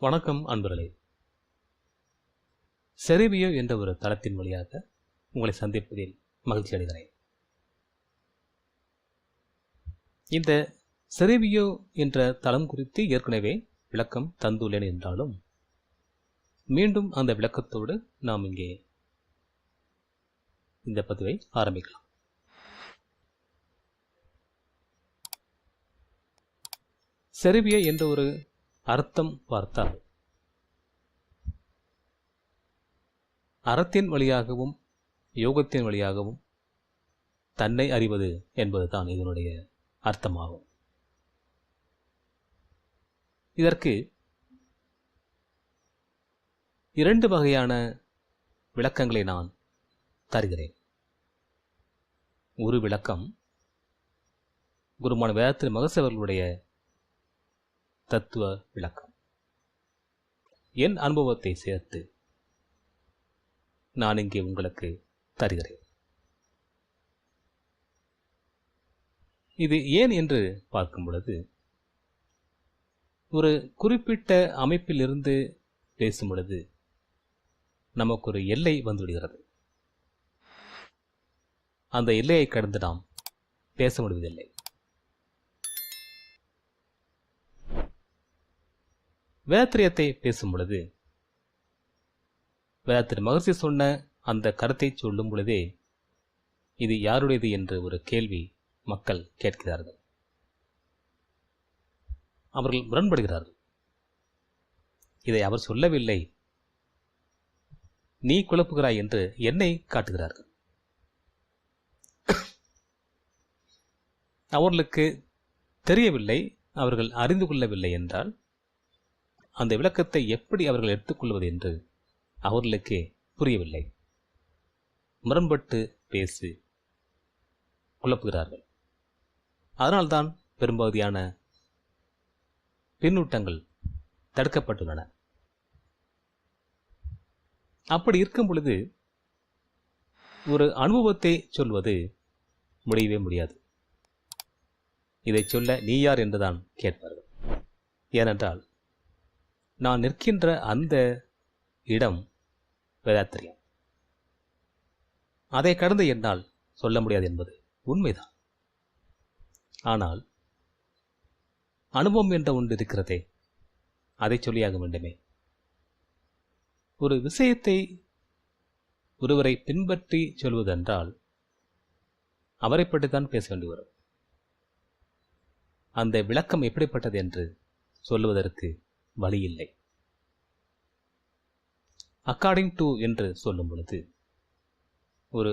வணக்கம் அன்பர்களே. செரிவியோ என்ற ஒரு தளத்தின் வழியாக உங்களை சந்திப்பதில் மகிழ்ச்சி அடைகிறேன். இந்த செரிவியோ என்ற தளம் குறித்து ஏற்கனவே விளக்கம் தந்துள்ளேன் என்றாலும் மீண்டும் அந்த விளக்கத்தோடு நாம் இங்கே இந்த பதிவை ஆரம்பிக்கலாம். செரிவியோ என்ற ஒரு அர்த்தம் பார்த்தால். அறத்தின் வழியாகவும் யோகத்தின் வழியாகவும் தன்னை அறிவது என்பதுதான் இதனுடைய அர்த்தமாகும். இதற்கு இரண்டு வகையான விளக்கங்களை நான் தருகிறேன். ஒரு விளக்கம் குருமான வேதத்தில் மகசவர்களுடைய தத்துவ விளக்கம். என் அனுபவத்தை சேர்த்து நான் இங்கே உங்களுக்கு தருகிறேன். இது ஏன் என்று பார்க்கும் பொழுது ஒரு குறிப்பிட்ட அமைப்பிலிருந்து பேசும் பொழுது நமக்கு ஒரு எல்லை வந்துவிடுகிறது. அந்த எல்லையை கடந்து நாம் பேச முடிவதில்லை. வேத்திரியத்தை பேசும் பொழுது வேத்திர மகர்ஷி சொன்ன அந்த கருத்தை சொல்லும் பொழுதே இது யாருடையது என்று ஒரு கேள்வி மக்கள் கேட்கிறார்கள். அவர்கள் முரண்படுகிறார்கள். இதை அவர் சொல்லவில்லை. நீ குழப்புகிறாய் என்று என்னை காட்டுகிறார்கள். அவர்களுக்கு தெரியவில்லை. அவர்கள் அறிந்து கொள்ளவில்லை என்றால் அந்த விளக்கத்தை எப்படி அவர்கள் எடுத்துக்கொள்வது என்று அவர்களுக்கே புரியவில்லை. முரண்பட்டு பேசி குழப்புகிறார்கள். அதனால்தான் பெரும்பகுதியான பின்னூட்டங்கள் தடுக்கப்பட்டுள்ளன. அப்படி இருக்கும் பொழுது ஒரு அனுபவத்தை சொல்வது முடியவே முடியாது. இதை சொல்ல நீ யார் என்றுதான் கேட்பார்கள். ஏனென்றால் நான் நிற்கின்ற அந்த இடம் வேதாத்திரியம். அதை கடந்து என்னால் சொல்ல முடியாது என்பது உண்மைதான். ஆனால் அனுபவம் என்ற ஒன்று இருக்கிறதே அதை சொல்லியாக வேண்டுமே. ஒரு விஷயத்தை ஒருவரை பின்பற்றி சொல்வதென்றால் அவரை பற்றித்தான் பேச வேண்டி வரும். அந்த விளக்கம் எப்படிப்பட்டது என்று சொல்லுவதற்கு வழி இல்லை அக்கார்டிங் டு என்று சொல்லும் பொழுது ஒரு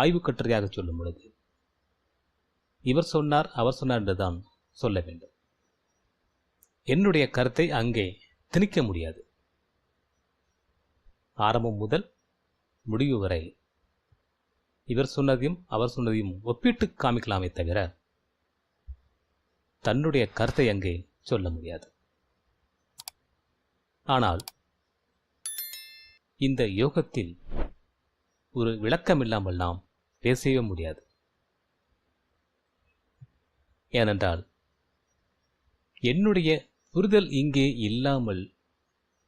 ஆய்வு கட்டுரையாக சொல்லும் பொழுது இவர் சொன்னார் அவர் சொன்னார் என்றுதான் சொல்ல வேண்டும். என்னுடைய கருத்தை அங்கே திணிக்க முடியாது. ஆரம்பம் முதல் முடிவு வரை இவர் சொன்னதையும் அவர் சொன்னதையும் ஒப்பிட்டு காமிக்கலாமே தவிர தன்னுடைய கருத்தை அங்கே சொல்ல முடியாது. ஆனால் இந்த யோகத்தில் ஒரு விளக்கம் இல்லாமல் நாம் பேசவே முடியாது. ஏனென்றால் என்னுடைய புரிதல் இங்கே இல்லாமல்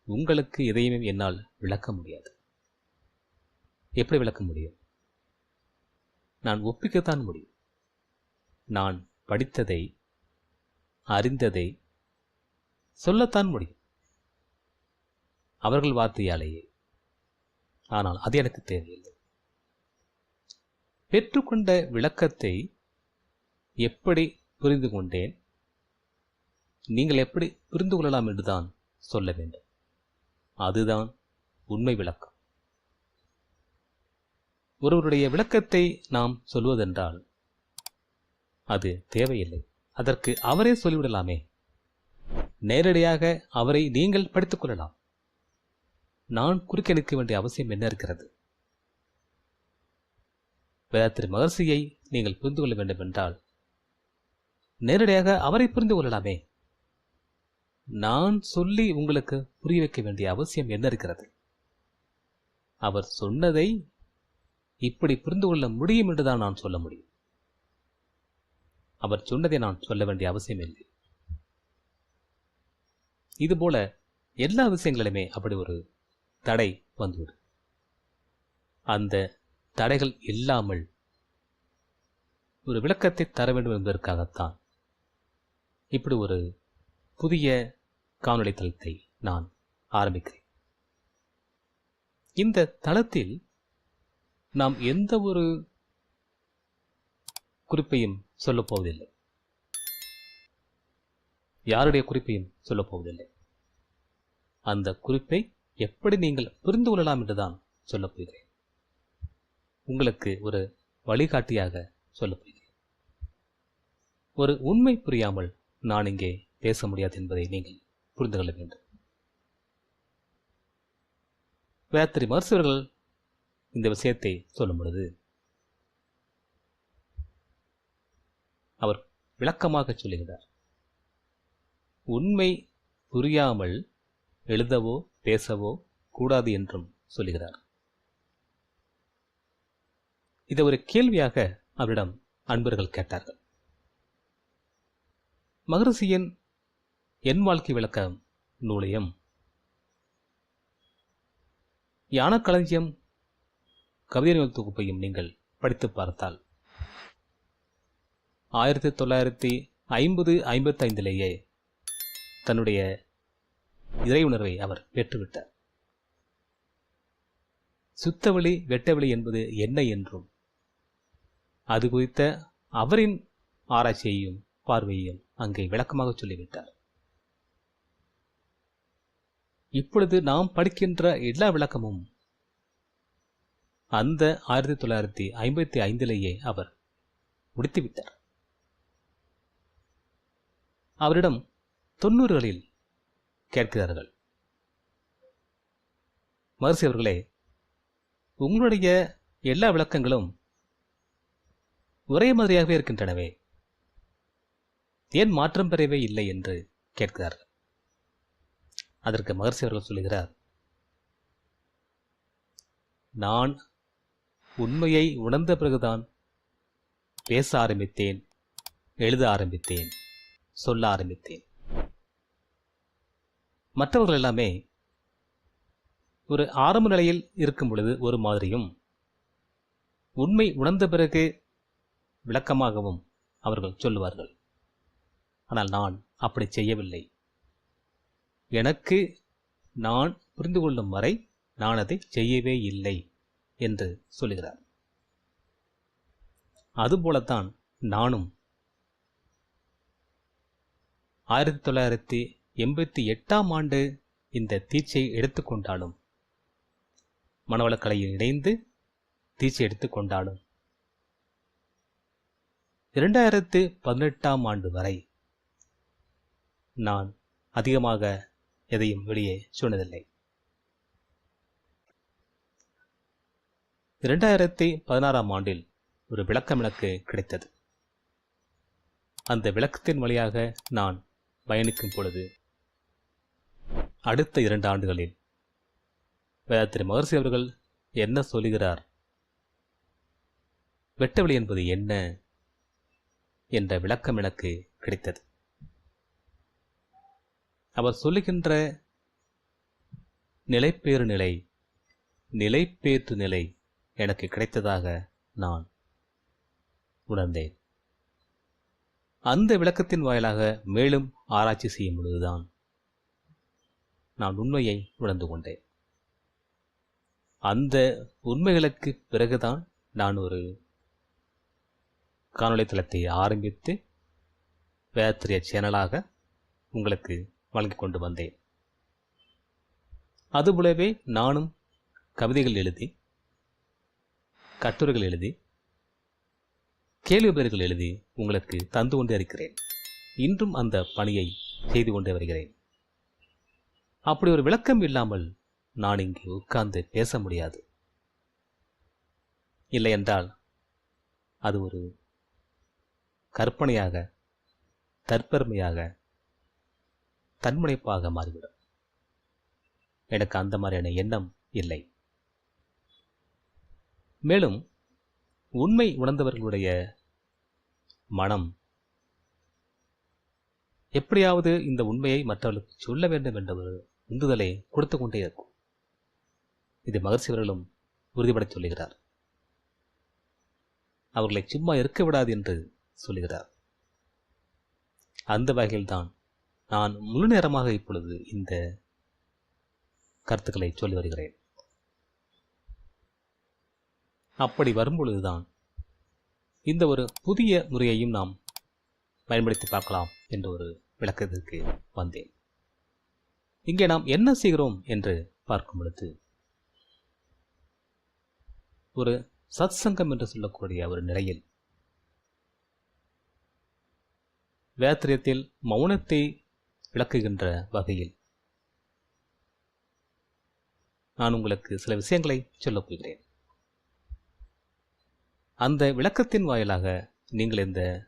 உங்களுக்கு எதையுமே என்னால் விளக்க முடியாது. எப்படி விளக்க முடியும்? நான் ஒப்பிக்கத்தான் முடியும். நான் படித்ததை அறிந்ததை சொல்லத்தான் முடியும். அவர்கள் வார்த்தையாலேயே. ஆனால் அது எனக்கு தேவையில்லை. பெற்றுக்கொண்ட விளக்கத்தை எப்படி புரிந்து கொண்டேன்? நீங்கள் எப்படி புரிந்து கொள்ளலாம் என்றுதான் சொல்ல வேண்டும். அதுதான் உண்மை விளக்கம். ஒருவருடைய விளக்கத்தை நாம் சொல்வதென்றால் அது தேவையில்லை. அதற்கு அவரே சொல்லிவிடலாமே. நேரடியாக அவரை நீங்கள் படித்துக் கொள்ளலாம். நான் குறுக்க நிற்க வேண்டிய அவசியம் என்ன இருக்கிறது? வேதாத்திரி மகர்ஷியை நீங்கள் புரிந்து கொள்ள வேண்டும் என்றால் நேரடியாக அவரை புரிந்து கொள்ளலாமே. நான் சொல்லி உங்களுக்கு புரிய வைக்க வேண்டிய அவசியம் என்ன இருக்கிறது? அவர் சொன்னதை இப்படி புரிந்து கொள்ள முடியும் என்றுதான் நான் சொல்ல முடியும். அவர் சொன்னதை நான் சொல்ல வேண்டிய அவசியம் இல்லை. இதுபோல எல்லா விஷயங்களுமே அப்படி ஒரு தடை வந்துவிடும். அந்த தடைகள் இல்லாமல் ஒரு விளக்கத்தை தர வேண்டும் என்பதற்காகத்தான் இப்படி ஒரு புதிய காணொளி தளத்தை நான் ஆரம்பிக்கிறேன். இந்த தளத்தில் நாம் எந்த ஒரு குறிப்பையும் சொல்லப் போவதில்லை. யாருடைய குறிப்பையும் சொல்லப்போவதில்லை அந்த குறிப்பை எப்படி நீங்கள் புரிந்து கொள்ளலாம் என்றுதான் சொல்லப் போகிறேன். உங்களுக்கு ஒரு வழிகாட்டியாக சொல்லப் போகிறேன். ஒரு உண்மை புரியாமல் நான் இங்கே பேச முடியாது என்பதை நீங்கள் புரிந்து கொள்ள வேண்டும். வேத்திரி மருத்துவர்கள் இந்த விஷயத்தை சொல்லும் பொழுது அவர் விளக்கமாக சொல்லுகிறார் உண்மை புரியாமல் எழுதவோ பேசவோ கூடாது என்றும் சொல்லுகிறார் இதை ஒரு கேள்வியாக அவரிடம் அன்பர்கள் கேட்டார்கள். மகரிஷியின் என் வாழ்க்கை விளக்கம் நூலையும் யானக்களஞ்சியம் கவிதை நூல் தொகுப்பையும் நீங்கள் படித்து பார்த்தால் ஆயிரத்தி தொள்ளாயிரத்தி ஐம்பது ஐம்பத்தைந்திலேயே தன்னுடைய இறை உணர்வை அவர் பெற்றுவிட்டார். சுத்தவெளி வெட்டவெளி என்பது என்ன என்றும் அது குறித்த அவரின் ஆராய்ச்சியையும் பார்வையையும் அங்கே விளக்கமாக சொல்லிவிட்டார். இப்பொழுது நாம் படிக்கின்ற எல்லா விளக்கமும் அந்த ஆயிரத்தி தொள்ளாயிரத்தி ஐம்பத்தி ஐந்திலேயே அவர் முடித்துவிட்டார். அவரிடம் தொண்ணூறுகளில் கேட்கிறார்கள். மகர்ஷி அவர்களே உங்களுடைய எல்லா விளக்கங்களும் ஒரே மாதிரியாகவே இருக்கின்றனவே. ஏன் மாற்றம் பெறவே இல்லை என்று கேட்கிறார்கள். அதற்கு மகர்ஷி அவர்கள் சொல்லுகிறார் நான் உண்மையை உணர்ந்த பிறகுதான் பேச ஆரம்பித்தேன் எழுத ஆரம்பித்தேன் சொல்ல ஆரம்பித்தேன். மற்றவர்கள் எல்லாமே ஒரு ஆரம்ப நிலையில் இருக்கும் பொழுது ஒரு மாதிரியும் உண்மை உணர்ந்த பிறகு விளக்கமாகவும் அவர்கள் சொல்லுவார்கள். ஆனால் நான் அப்படி செய்யவில்லை. எனக்கு நான் புரிந்து கொள்ளும் வரை நான் அதை செய்யவே இல்லை என்று சொல்லுகிறார். அதுபோலத்தான் நானும். ஆயிரத்தி தொள்ளாயிரத்தி எண்பத்தி எட்டாம் ஆண்டு இந்த தீட்சை எடுத்துக்கொண்டாலும். மனவளக்கலையில் இணைந்து தீட்சை எடுத்துக்கொண்டாலும். இரண்டாயிரத்து பதினெட்டாம் ஆண்டு வரை நான் அதிகமாக எதையும் வெளியே சொன்னதில்லை. இரண்டாயிரத்தி பதினாறாம் ஆண்டில் ஒரு விளக்கம் எனக்கு கிடைத்தது. அந்த விளக்கத்தின் வழியாக நான் பயணிக்கும் பொழுது அடுத்த இரண்டு ஆண்டுகளில் வேதாத்திரி மகர்ஷி அவர்கள் என்ன சொல்லுகிறார் வெட்டவெளி என்பது என்ன? என்ற விளக்கம் எனக்கு கிடைத்தது. அவர் சொல்லுகின்ற நிலைப்பேறு நிலை நிலைப்பேற்று நிலை எனக்கு கிடைத்ததாக நான் உணர்ந்தேன். அந்த விளக்கத்தின் வாயிலாக மேலும் ஆராய்ச்சி செய்யும் பொழுதுதான் நான் உண்மையை உணர்ந்து கொண்டேன். அந்த உண்மைகளுக்கு பிறகுதான் நான் ஒரு காணொளி தளத்தை ஆரம்பித்து வேத்திரிய சேனலாக உங்களுக்கு வழங்கி கொண்டு வந்தேன். அதுபோலவே நானும் கவிதைகள் எழுதி கட்டுரைகள் எழுதி கேள்வி பதில்கள் எழுதி உங்களுக்கு தந்து கொண்டே இருக்கிறேன். இன்றும் அந்த பணியை செய்து கொண்டே வருகிறேன். அப்படி ஒரு விளக்கம் இல்லாமல் நான் இங்கே உட்கார்ந்து பேச முடியாது. இல்லை என்றால் அது ஒரு கற்பனையாக தற்பெருமையாக தன்முனைப்பாக மாறிவிடும். எனக்கு அந்த மாதிரியான எண்ணம் இல்லை. மேலும் உண்மை உணர்ந்தவர்களுடைய மனம் எப்படியாவது இந்த உண்மையை மற்றவர்களுக்கு சொல்ல வேண்டும் என்ற ஒரு உந்துதலை கொடுத்து கொண்டே இருக்கும். இது மகர்ஷி அவர்களும் உறுதிபடச் சொல்லுகிறார். அவர்களை சும்மா இருக்க விடாது என்று சொல்லுகிறார். அந்த வகையில்தான் நான் முழு நேரமாக இப்பொழுது இந்த கருத்துக்களை சொல்லி வருகிறேன். அப்படி வரும்பொழுதுதான் இந்த ஒரு புதிய முறையையும் நாம் பயன்படுத்தி பார்க்கலாம். என்ற ஒரு விளக்கத்திற்கு வந்தேன். இங்கே நாம் என்ன செய்கிறோம் என்று பார்க்கும் பொழுது ஒரு சத்சங்கம் என்று சொல்லக்கூடிய ஒரு நிலையில் வேத்திரியத்தில் மௌனத்தை விளக்குகின்ற வகையில் நான் உங்களுக்கு சில விஷயங்களை சொல்லப் போகிறேன். அந்த விளக்கத்தின் வாயிலாக நீங்கள் இந்த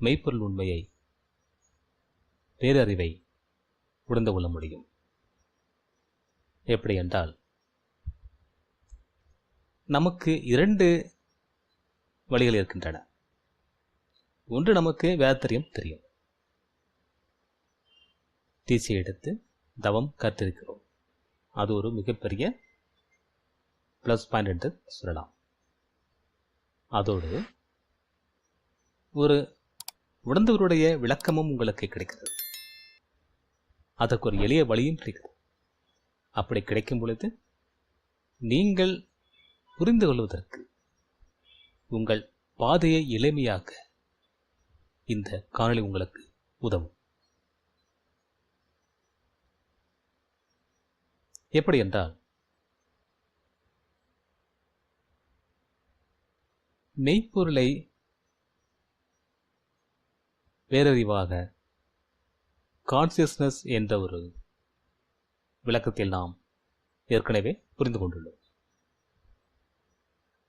மெய்ப்பொருள் உண்மையை பேரறிவை உணர்ந்து கொள்ள முடியும். எப்படி என்றால் நமக்கு இரண்டு வழிகள் இருக்கின்றன. ஒன்று நமக்கு வேத்திரியம் தெரியும். தீசி எடுத்து தவம் கற்றிருக்கிறோம் அது ஒரு மிகப்பெரிய ப்ளஸ் பாயிண்ட் என்று சொல்லலாம். அதோடு ஒரு உணர்ந்தவருடைய விளக்கமும் உங்களுக்கு கிடைக்கிறது. அதற்கு ஒரு எளிய வழியும் கிடைக்கிறது. அப்படி கிடைக்கும் பொழுது நீங்கள் புரிந்து கொள்வதற்கு உங்கள் பாதையை எளிமையாக்க இந்த காணொளி உங்களுக்கு உதவும். எப்படி என்றால் மெய்ப்பொருளை பேரறிவாக கான்சியஸ்னஸ் என்ற ஒரு விளக்கத்தில் நாம் ஏற்கனவே புரிந்து கொண்டுள்ளோம்.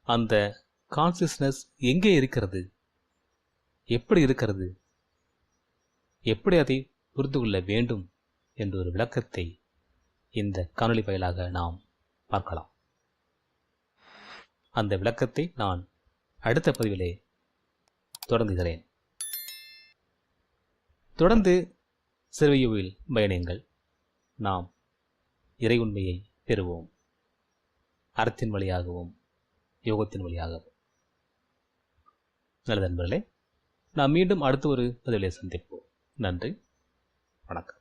அந்த கான்சியஸ்னஸ் எங்கே இருக்கிறது? எப்படி இருக்கிறது? எப்படி அதை புரிந்து கொள்ள வேண்டும் என்ற ஒரு விளக்கத்தை இந்த காணொளி பயலாக நாம் பார்க்கலாம். அந்த விளக்கத்தை நான் அடுத்த பதிவிலே தொடங்குகிறேன். தொடர்ந்து சிறுவையுவில் பயணியுங்கள். நாம் இறை உண்மையை பெறுவோம். அறத்தின் வழியாகவும் யோகத்தின் வழியாகவும். நல்லது நண்பர்களே நாம் மீண்டும் அடுத்த ஒரு பதிலை சந்திப்போம். நன்றி வணக்கம்.